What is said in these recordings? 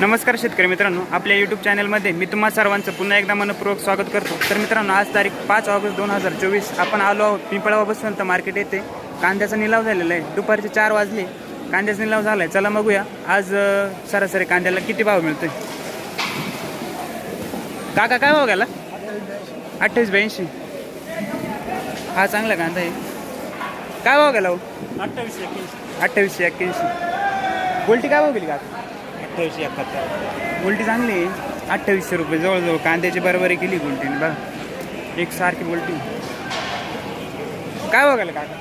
नमस्कार शेतकरी मित्रांनो आपल्या यूट्यूब चॅनलमध्ये मी तुम्हा सर्वांचं पुन्हा एकदा मनपूर्वक स्वागत करतो. तर मित्रांनो आज तारीख पाच ऑगस्ट दोन हजार चोवीस आपण आलो आहोत पिंपळावा बसवंत मार्केट येथे. कांद्याचा निलाव झालेला आहे. दुपारचे चार वाजले. कांद्याचा निलाव झाला आहे चला बघूया. आज सरासरी कांद्याला किती भाव मिळतोय? काका काय भाव गेला? अठ्ठावीस ब्याऐंशी. हा चांगला कांदा आहे. काय भाव गेला हो? अठ्ठावीसशे अठ्ठावीसशे एक्क्याऐंशी. गोल्टी काय भाव गेली का अठ्ठावीसशे एकाहत्तर. उलटी चांगली आहे. अठ्ठावीसशे रुपये जवळजवळ कांद्याची बरोबरी केली गुलटीने बघा एक सारखी उलटी. काय बघायला काका?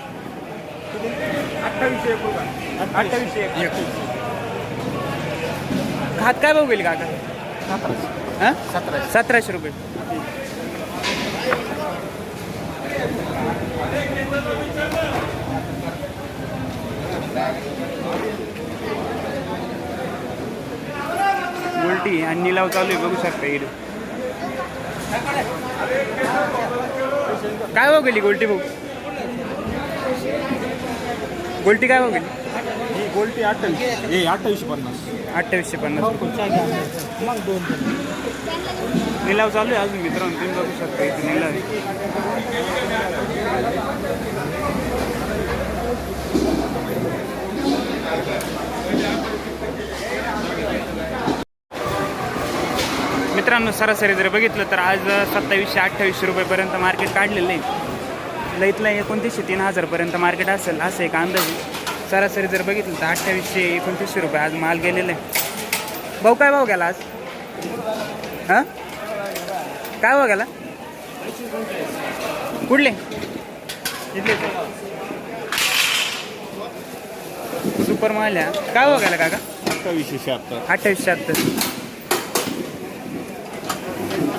अठ्ठावीसशे एक अठ्ठावीसशे एक हात काय भाव गेली काका? हां? सतराशे. सतराशे रुपये. उलटी आणि निलाव चालू आहे बघू शकता इकडे काय भाव गेली गोल्टी भाऊ? गोल्टी काय भाव गेली? ही गोल्टी अठ्ठावीस. हे अठ्ठावीसशे पन्नास. अठ्ठावीसशे पन्नास. मग दोन निलाव चालू आहे अजून मित्रांनो तुम्ही बघू शकता इथे निलाव मित्रांनो सरासरी जर बघितलं तर आज सत्तावीसशे अठ्ठावीसशे रुपयेपर्यंत मार्केट काढलेलं आहे. लईतला एकोणतीसशे तीन हजारपर्यंत मार्केट असेल असं एक अंदाज सरासरी जर बघितलं तर अठ्ठावीसशे एकोणतीसशे रुपये आज माल गेलेला आहे. भाऊ काय भाव गेला आज? हां? काय भाव गेला? कुठले? इथले सुपर माल आहे. काय भाव गेला काका? अठ्ठावीसशे शहात्तर. अठ्ठावीस शहात्तर.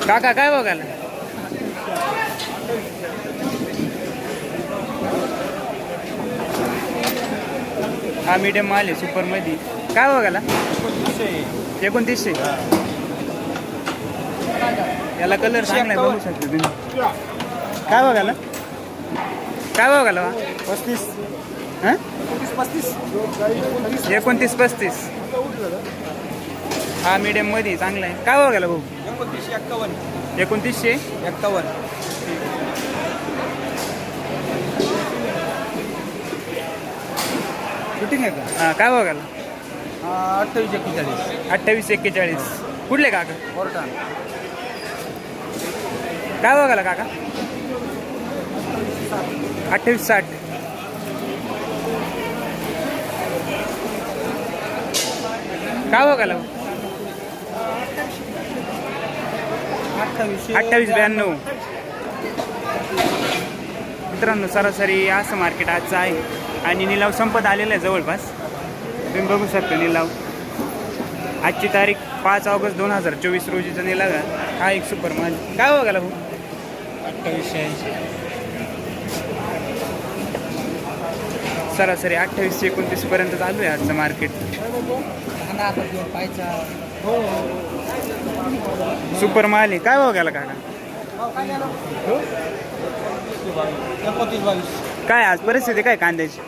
काका काय बघायला हा मीडियम माल आहे सुपरमध्ये. काय बघायला एकोणतीसशे. याला कलर चांगला आहे बघू शकता तुम्ही. काय बघायला काय बघायला? पस्तीस. हां? पस्तीस. एकोणतीस पस्तीस. हा मीडियममध्ये चांगला आहे. काय बघायला भाऊ? एकोणतीसशे एक्कावन्न. एकोणतीसशे? एक्कावन्न. शूटिंग आहे का? हा काय बघायला अठ्ठावीस एक्केचाळीस. अठ्ठावीस एक्केचाळीस. कुठले काका? कोर्टा काय बघायला काका? अठ्ठावीस साठ. काय बघायला अठ्ठावीसशे अठ्ठावीस ब्याण्णव. मित्रांनो सरासरी असं मार्केट आजचं आहे. आणि निलाव संपत आलेला आहे जवळपास. तुम्ही बघू शकता निलाव. आजची तारीख पाच ऑगस्ट दोन हजार चोवीस रोजीचा निलाव आहे. हा एक सुपर माल. काय बघायला भाऊ? अठ्ठावीसशे ऐंशी. सरासरी अठ्ठावीसशे एकोणतीस पर्यंत चालू आहे आजचं मार्केट हो. सुपर माल. आहे काय भाव गेला काका? काय आज परिस्थिती काय कांद्याची?